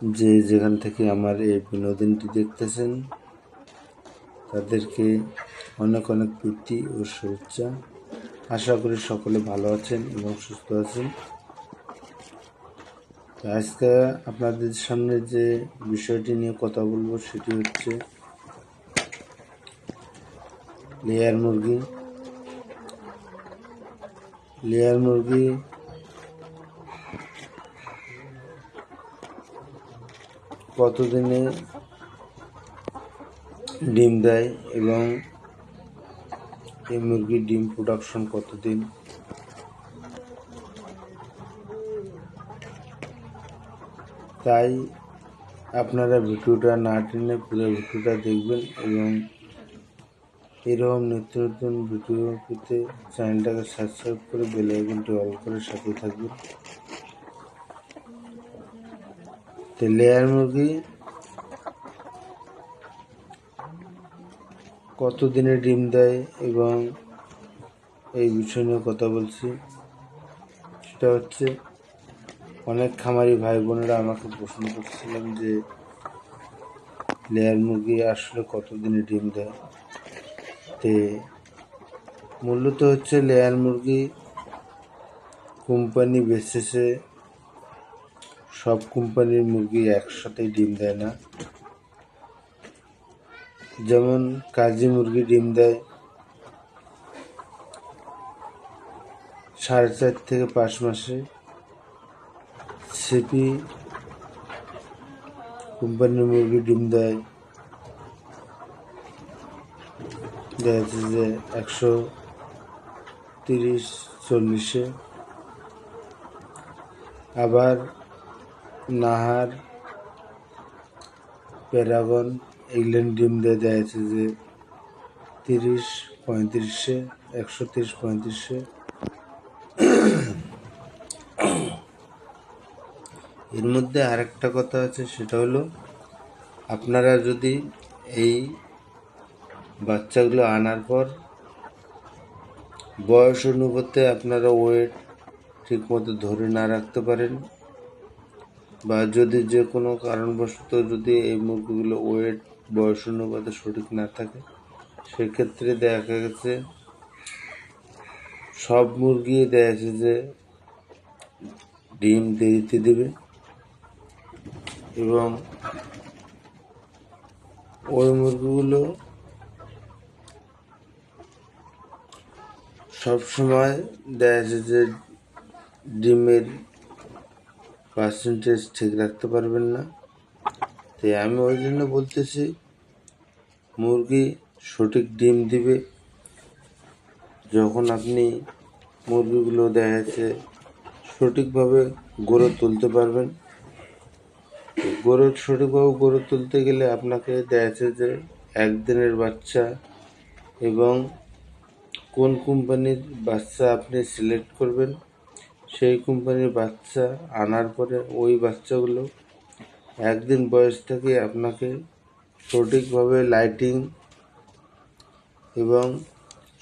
যে যেখান থেকে আমার এই বিনোদনটি দেখতেছেন, তাদেরকে অনেক অনেক প্রীতি ও শুভেচ্ছা। আশা করি সকলে ভালো আছেন এবং সুস্থ আছেন। আজকে আপনাদের সামনে যে বিষয়টি নিয়ে কথা বলব সেটি হচ্ছে লেয়ার মুরগি। লেয়ার মুরগি কতদিনে ডিম দেয় এবং এই মুরগির ডিম প্রোডাকশন কতদিন? তাই আপনারা ভিডিওটা না টেনে পুরো ভিডিওটা দেখবেন এবং এরকম নিত্য নতুন ভিডিও পেতে চ্যানেলটাকে সাবস্ক্রাইব করে বেল আইকনটি অল করে সাথে থাকবেন। তো লেয়ার মুরগি কত দিনে ডিম দেয় এবং এই বিষয় নিয়ে কথা বলছি। সেটা হচ্ছে অনেক খামারি ভাই বোনেরা আমাকে প্রশ্ন করছিলেন যে লেয়ার মুরগি আসলে কত দিনে ডিম দেয়। তে মূলত হচ্ছে লেয়ার মুরগি কোম্পানি বেসিসে সব কোম্পানির মুরগি একসাথেই ডিম দেয় না। যেমন কাজী মুরগি ডিম দেয় সাড়ে চার থেকে পাঁচ মাসে। সিপি কোম্পানির মুরগি ডিম দেয়। দেখা যাচ্ছে যে একশো তিরিশ, চল্লিশে। আবার নাহার প্যারাগন ইংল্যান্ড ডিম দিয়ে দেওয়া যে তিরিশ পঁয়ত্রিশে, একশো তিরিশ পঁয়ত্রিশে। এর মধ্যে আরেকটা কথা আছে, সেটা হলো আপনারা যদি এই বাচ্চাগুলো আনার পর বয়স অনুপাতে আপনারা ওয়েট ঠিকমতো ধরে না রাখতে পারেন বা যদি যে কোনো কারণবশত যদি এই মুরগিগুলো ওয়েট, বয়স অনুপাতে সঠিক না থাকে, সেক্ষেত্রে দেখা গেছে সব মুরগি দেখা যে ডিম দেরিতে দেবে এবং ওই মুরগিগুলো সবসময় দেখা যে ডিমের পার্সেন্টেজ ঠিক রাখতে পারবেন না। তাই আমি ওই জন্য বলতেছি, মুরগি সঠিক ডিম দিবে। যখন আপনি মুরগিগুলো দেখা যাচ্ছে সঠিকভাবে গড়ে তুলতে পারবেন। গড়ে সঠিকভাবে গড়ে তুলতে গেলে আপনাকে দেখা যাচ্ছে যে একদিনের বাচ্চা এবং কোন কোম্পানির বাচ্চা আপনি সিলেক্ট করবেন। সেই কোম্পানির বাচ্চা আনার পরে ওই বাচ্চাগুলো একদিন বয়স থেকে আপনাকে সঠিকভাবে লাইটিং এবং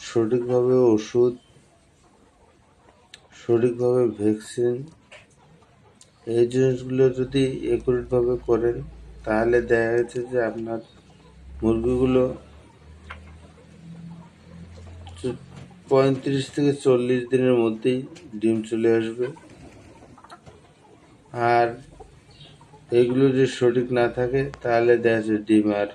সঠিকভাবে ওষুধ, সঠিকভাবে ভ্যাকসিন এই জিনিসগুলো যদি একুরেটভাবে করেন, তাহলে দেখা যাচ্ছে যে আপনার মুরগিগুলো পঁয়ত্রিশ থেকে চল্লিশ দিনের মধ্যেই ডিম চলে আসবে। আর এগুলো যদি সঠিক না থাকে, তাহলে দেখা যায় ডিম আর